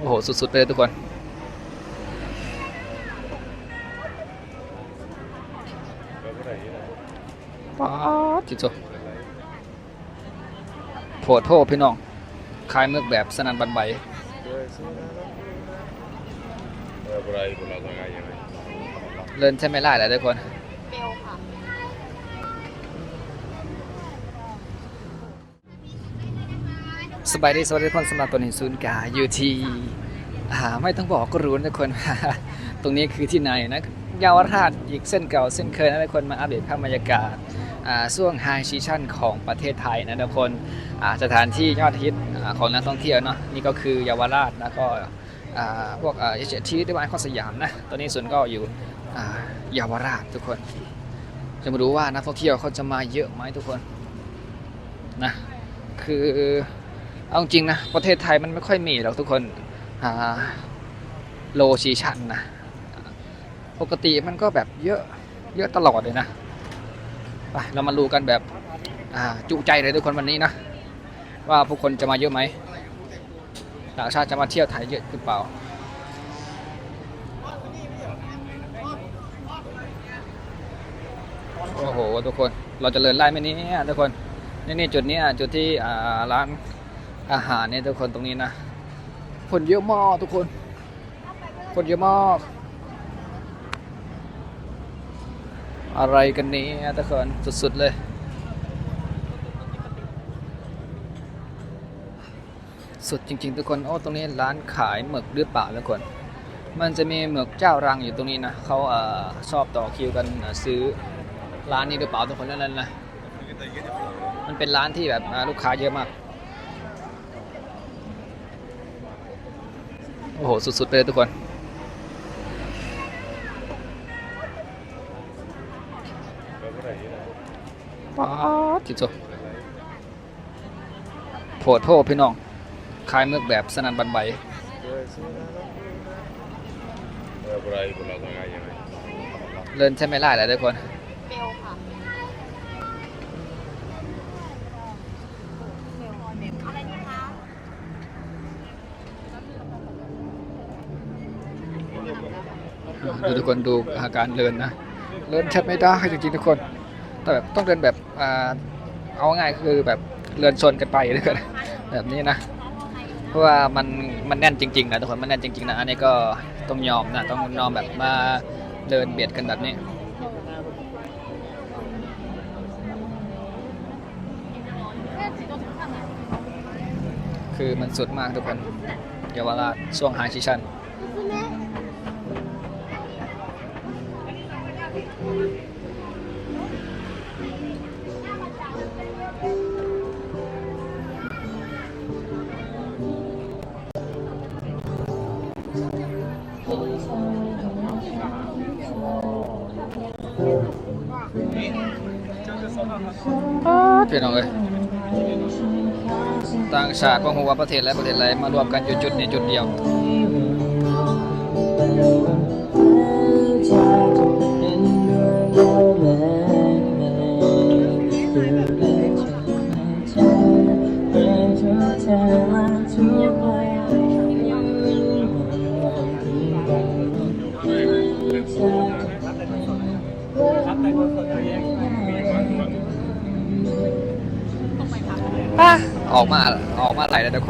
โอ้โห สุด ๆ ไปเลยทุกคน ป๊าจิตโจโผดโทษพี่น้อง คลายเมือกแบบสนันบันใบเลินใช่ไหมล่ะหลายทุกคน เบลค่ะ สบายดีสวัสดีทุกคนสำหรับตัวนี้ศูนย์กาอยู่ที่ไม่ต้องบอกก็รู้นะทุกคน ตรงนี้คือที่ไหนนะเยาวราชอีกเส้นเก่าเส้นเคยนะทุกคนมาอัปเดตภาพบรรยากาศช่วงไฮซีชั่นของประเทศไทยนะทุกคนสถานที่ยอดฮิตของนักท่องเที่ยวเนาะนี่ก็คือเยาวราชแล้วก็พวกเอชียทีที่บ้านข้อสยามนะตอนนี้ศูนย์ก็อยู่เยาวราชทุกคน จะมาดูว่านักท่องเที่ยวเขาจะมาเยอะไหมทุกคนนะคือ เอาจริงนะ ประเทศไทยมันไม่ค่อยมีหรอกทุกคนโลชีชันนะปกติมันก็แบบเยอะเยอะตลอดเลยนะไปเรามาดูกันแบบจุใจเลยทุกคนวันนี้นะ ว่าผู้คนจะมาเยอะไหมต่างชาติจะมาเที่ยวไทยเยอะหรือเปล่าโอ้โหทุกคนเราจะเลินไล่ไหมนี้ทุกคนนี่นี่จุดนี้จุดที่ร้าน อาหารเนี่ยทุกคนตรงนี้นะคนเยอะมากทุกคน คนเยอะมาก อะไรกันนี้ทุกคนสุดๆเลยสุดจริงๆทุกคนโอ้ตรงนี้ร้านขายหมึกหรือเปล่าทุกคน มันจะมีหมึกเจ้ารังอยู่ตรงนี้นะเขาเอ่อชอบต่อคิวกันซื้อร้านนี้หรือเปล่าทุกคนนั่นนะมันเป็นร้านที่แบบลูกค้าเยอะมาก โอ้โห สุด ๆ ไปเลยทุกคน ป๊าดจิตโจโผดโทษพี่น้อง คลายเมือกแบบสนันบันใบเลินใช่ไหมล่ะหลายทุกคน เบลค่ะเบลอะไรนะคะ ดูทุกคนดูอาการเลินนะเลินแทบไม่ได้จริงๆทุกคนแต่แบบต้องเดินแบบอเอาง่ายคือแบบเลินชนกันไปทุกคนแบบนี้นะเพราะว่ามันมันแน่นจริงๆนะทุกคนมันแน่นจริงๆนะอันนี้ก็ต้องยอมนะต้องยอมแบบมาเดินเบียดกันแบบนี้คือมันสุดมากทุกคนเยาวราชช่วงไฮซีชัน พี่น้องเอ้ยต่างชาติบางหัวาประเทศอะไรประเทศอะไรมารวมกันอยู่จุดนี้จุดเดียว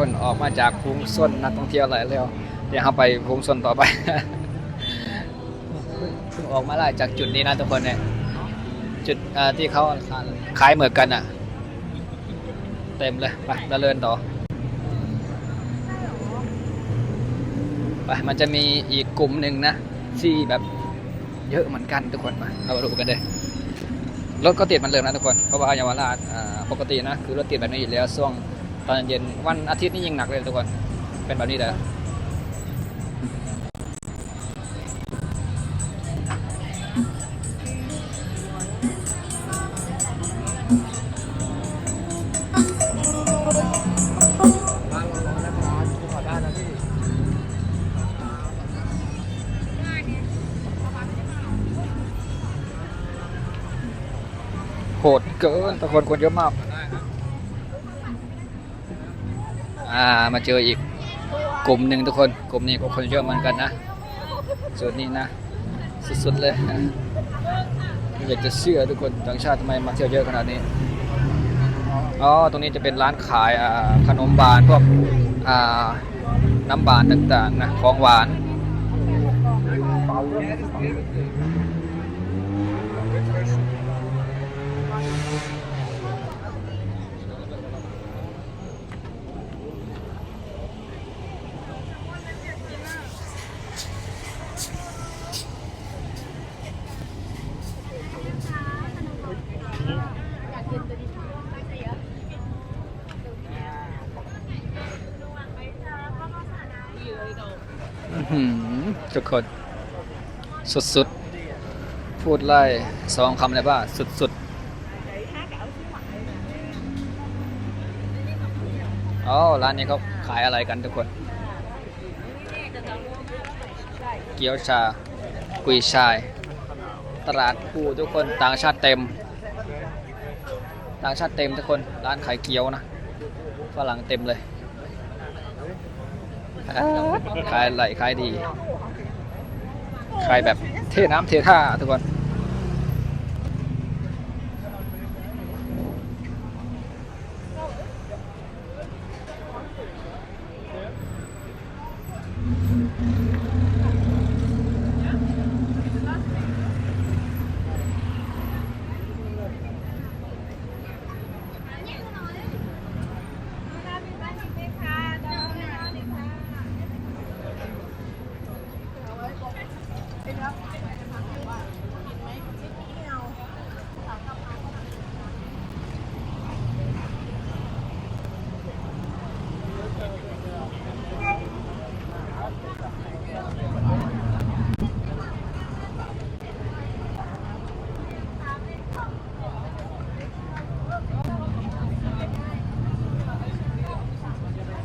คนออกมาจากภูมิส้นนักท่องเที่ยวหลายแล้วเดี๋ยวเราไปภูมิส้นต่อไปเพิ่งออกมาไล่จากจุดนี้นะทุกคนเนี่ยจุดที่เขาขายเหมือนกันอะ เต็มเลยไปดำเนินต่อไปมันจะมีอีกกลุ่มหนึ่งนะที่แบบเยอะเหมือนกันทุกคนมาเรามาดูกันเลยรถก็ติดมันเดิมนะทุกคนเพราะว่าเยาวราชปกตินะคือรถติดแบบนี้อยู่แล้วช่วง ตอนเย็นวันอาทิตย์นี่ยิ่งหนักเลยทุกคน เป็นแบบนี้เลยโหดเกินแต่คนคนเยอะมาก อ่ามาเจออีกกลุ่มหนึ่งทุกคน กลุ่มนี้ก็คนเยอะเหมือนกันนะส่วนนี้นะ สุดๆเลยไม่อยากจะเชื่อทุกคนต่างชาติทำไมมาเที่ยวเยอะขนาดนี้อ๋อตรงนี้จะเป็นร้านขายขนมบานพวกน้ำบานต่างๆนะของหวาน อยากกินตัวนี้ไม่ใช่เยอะ อื้อหือ ทุกคน สุดๆ พูดไล่สองคำเลยว่าสุดๆอ๋อร้านนี้เขาขายอะไรกันทุกคน เกี๊ยวชา กุยชาย ตลาดผู้ทุกคนต่างชาติเต็ม ต่างชาติเต็มทุกคน ร้านขายเกี๊ยวนะฝรั่งเต็มเลยขายไหลขายดี ใครแบบเทน้ำเทท่าทุกคน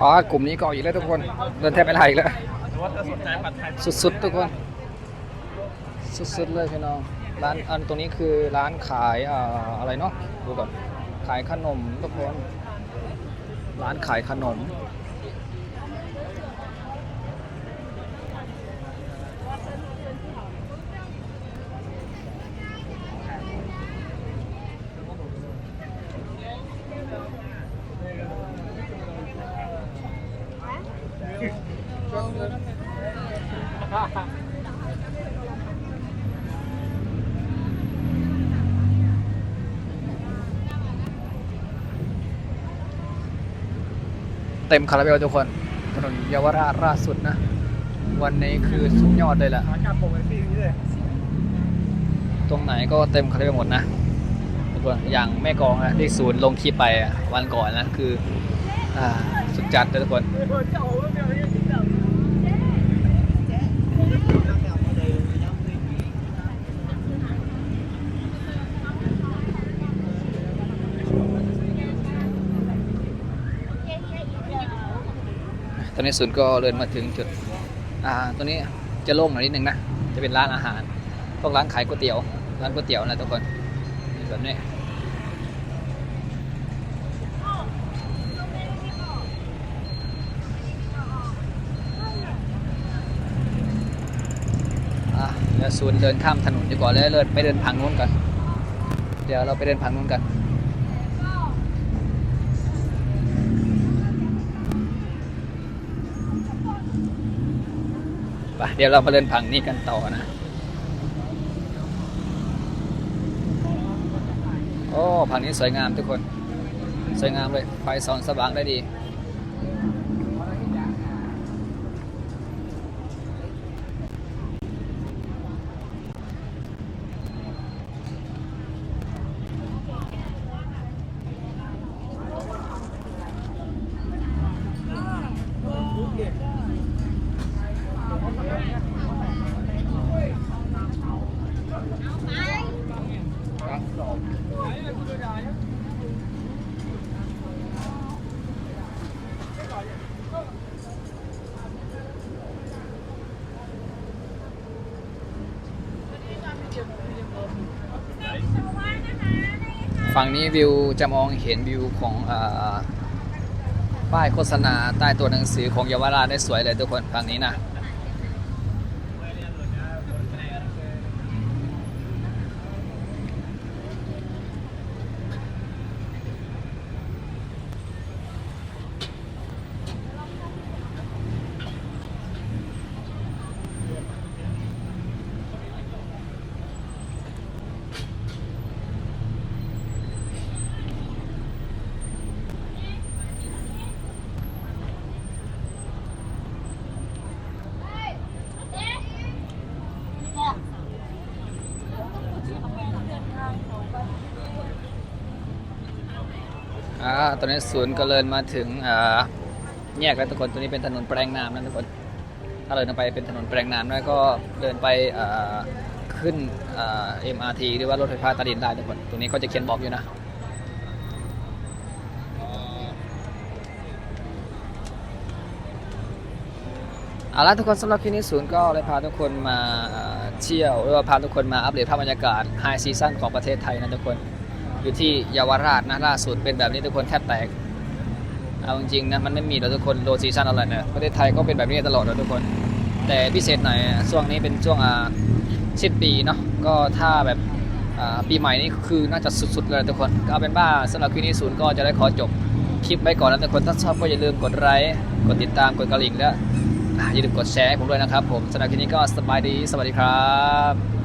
อ๋อกลุ่มนี้ก็อีกแล้วทุกคนเดินแทบไม่ได้อีกแล้ว สุดๆทุกคน สุดๆเลยพี่น้องร้านอันตรงนี้คือร้านขายอ่าอะไรเนาะดูก่อนขายขนมทุกคน ร้านขายขนม เต็มคาราเบลทุกคนถนนเยาวราชล่าสุดนะ วันนี้คือสุดยอดเลยแหละตรงไหนก็เต็มคาราเบลหมดนะทุกคนอย่างแม่กลองนะที่ศูนย์ลงคลิปไปอะวันก่อนนะคือ อ่าสุดจัดเลยทุกคนตอ อนนี้ศูนย์ก็เดินมาถึงจุดอ่าตัวนี้จะโล่งหน่อยนิดนึงนะ จะเป็นร้านอาหาร พวกร้านขายก๋วยเตี๋ยว ร้านก๋วยเตี๋ยวนะทุกคนแบบนี้อ่เดี๋ยวศูนย์เดินข้ามถนนดีกว่าแล้วเลิศไปเดินผังนู้นกัน เดี๋ยวเราไปเดินผังนู้นกัน เดี๋ยวเรามาเดินผังนี้กันต่อนะ โอ้ผังนี้สวยงามทุกคน สวยงามเลย ไฟส่องสว่างได้ดี ฝั่งนี้วิวจะมองเห็นวิวของอป้ายโฆษณาใต้ตัวหนังสือของเยาวราชได้สวยเลยทุกคนฝั่งนี้นะ อ่าตอนนี้ศูนย์ก็เลินมาถึงอ่าแยกแล้วทุกคนตัวนี้เป็นถนนแปลงน้ำนะทุกคน ถ้าเดินไปเป็นถนนแปลงน้ำแล้วก็เดินไปอ่าขึ้นอ่า MRT หรือว่ารถไฟฟ้าใต้ดินได้ทุกคน ตรงนี้ก็จะเขียนบอกอยู่นะเอาละทุกคนสำหรับคลิปนี้ศูนย์ก็เลยพาทุกคนมาเอ่อเที่ยวหรือว่าพาทุกคนมาอัปเดตภาพบรรยากาศไฮซีซั่นของประเทศไทยนะทุกคน อยู่ที่เยาวราชนะล่าสุดเป็นแบบนี้ทุกคนแทบแตกเอาจริงๆนะมันไม่มีแล้วทุกคนโลซีซันอะไรนะประเทศไทยก็เป็นแบบนี้ตลอดนะทุกคน แต่พิเศษหน่อยช่วงนี้เป็นช่วงอ่าสิ้นปีเนาะก็ถ้าแบบอ่าปีใหม่นี่คือน่าจะสุดๆเลยทุกคนก็เอาเป็นว่าสำหรับคลิปนี้ศูนย์ก็จะได้ขอจบคลิปไว้ก่อนแล้วทุกคนถ้าชอบก็อย่าลืมกดไลค์กดติดตามกดกระดิ่งแล้วอย่าลืมกดแชร์ให้ผมด้วยนะครับผมสำหรับคลิปนี้ก็สบายดีสวัสดีครับ